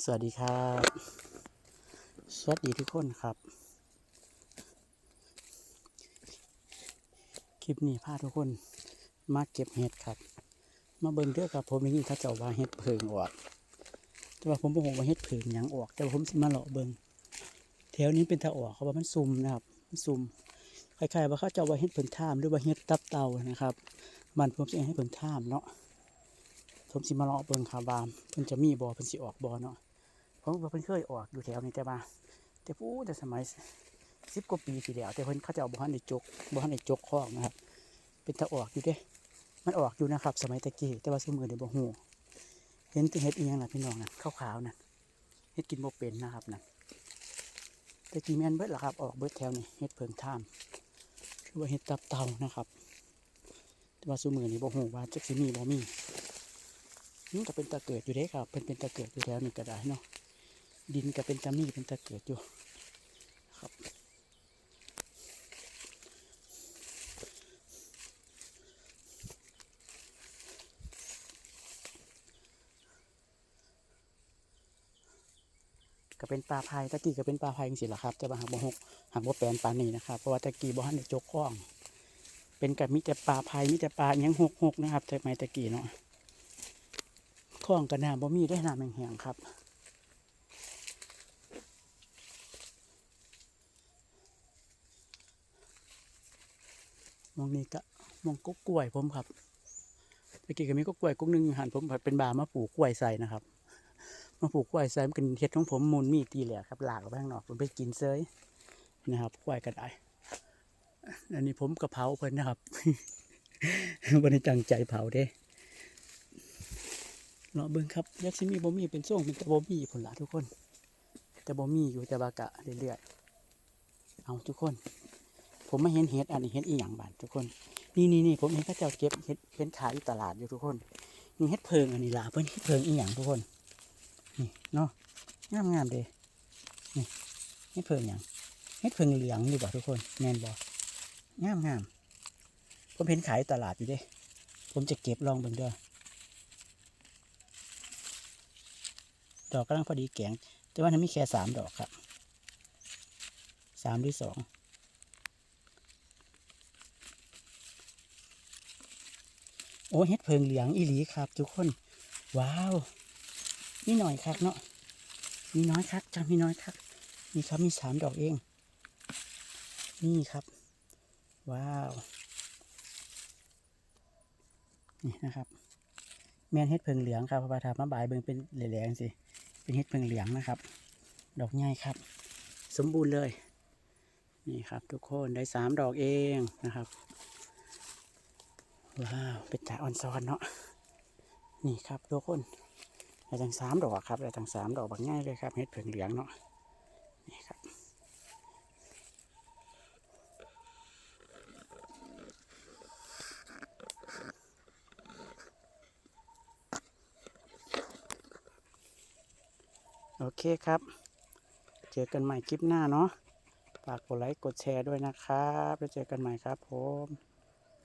สวัสดีครับ สวัสดีทุกคนครับ คลิปนี้พาทุกคนมาเก็บเห็ดครับ มาเบิ่งเด้อครับผมนี้เขาเจ้าว่าเห็ดเพิงออก แต่ว่าผมบ่ฮู้ว่าเห็ดเพิงยังออก แต่ว่าผมสิมาเลาะเบิ่งแถวนี้เป็นทาออกเขาว่ามันซุ่มนะครับมันซุ่มคล้ายๆว่าเขาเจ้าว่าเห็ดเพิงท่ามหรือว่าเห็ดตับเต่านะครับ มันผมสิให้เพิ่นท่ามเนาะ ผมสิมาเลาะเบิ่งครับว่าเพิ่นจะมีบ่เพิ่นสิออกบ่อเนาะผมว่าเพิ่นเคยออกอยู่แถวนี้แต่ว่าแต่พูดแต่สมัยสิบกว่าปีที่แล้วแต่เพิ่นเขาจะเอาบ่ทันได้จกบ่ทันได้จกคอกนะครับ เป็นตะออกอยู่เด้ มันออกอยู่นะครับ สมัยตะกี้แต่ว่าซุมื้อนี้บ่ฮู้เห็นเฮ็ดอีหยังล่ะพี่น้องนะขาวๆนั่นเฮ็ดกินบ่เป็นนะครับนั่นตะกี้แม่นเบิดล่ะครับ ออกเบิดแถวนี้เฮ็ดเพิงท่ามคือว่าเฮ็ดตับเต่านะครับ แต่ว่าซุมื้อนี้บ่ฮู้ว่าจักสิมีบ่มี นี่ก็เป็นตะเกิดอยู่เด้ครับเป็นเป็นตะเกิดอยู่แล้วนี่ก็ได้เนาะดินก็เป็นตะมีเป็นตะเกิดอยู่ครับก็เป็นปลาพายตะกี้ก็เป็นปลาพายจริงๆหละครับแต่ว่าหากบ่หกหากบ่แปลนปลานี่นะครับเพราะว่าตะกี้บ่ทันได้จกข้อง เป็นกับมีแต่ปลาพายมีแต่ปลายังหกหกนะครับแต่ไม่ตะกี้เนาะ คลองกระน้ำบ่มีได้น้ำแห้งๆครับมองนี่ก็มองก็กล้วยผมครับเมื่อกี้ก็มีกุ๊กกล้วยกุ๊กหนึงหันผมผัดเป็นบามาปลูกกล้วยใส่นะครับ มาปลูกกล้วยใส่มันเป็นเห็ดของผมมูลมีตีแหละครับหลากไปข้างนอกผมไปกินเซยนะครับกล้วยก็ได้อันนี้ผมกระเพราเพิ่นนะครับวันนี้จังใจเผาเด้ เนาะเบิ่งครับยักษ์ซิมีบ่มีเป็นส่งเป็นแต่บ่มีผลละทุกคนแต่บ่มีอยู่แต่บากะเรื่อยๆเอาทุกคน ผมไม่เห็นเห็ดอันนี้เห็ดอีหยังบานทุกคน นี่นี่นี่ผมเห็นเขาเจ้าเก็บเห็ดเห็นขายอยู่ตลาดอยู่ทุกคนนี่เห็ดเพิงอันนี้ล่ะเพิ่นเห็ดเพิงอีหยังทุกคนนี่เนาะงามงามๆเด้นี่เห็ดเพิงหยังเห็ดเพิงเหลืองดีบ่ทุกคนแม่นบ่งามงามๆผมเห็นขายตลาดอยู่เด้ ผมจะเก็บลองเบิ่งเด้อ ดอกกำลังพอดีแกง แต่ว่ามันมีแค่สามดอกครับสามหรือสองโอ้เฮ็ดเพิงเหลืองอีหลีครับ ทุกคน ว้าวนี่หน่อยครับเนาะมีน้อยครับจังมีน้อยครับนี่ครับมีสามดอกเอง นี่ครับ ว้าว นี่นะครับ แมนเฮ็ดเพิงเหลืองครับพระว่าทำมาบายเบิ่งเป็นแหลงๆสิเป็นเห็ดเพิงเหลืองนะครับ ดอกใหญ่ครับ สมบูรณ์เลยนี่ครับทุกคนได้สามดอกเองนะครับว้าวเป็นจ่าออนซอนเนาะนี่ครับทุกคนได้ทั้งสามดอกครับได้ทั้งสามดอกบางง่ายเลยครับเห็ดเพิงเหลืองเนาะนี่ครับ โอเคครับ เจอกันใหม่คลิปหน้าเนาะฝากกดไลค์กดแชร์ด้วยนะครับ แล้วเจอกันใหม่ครับผม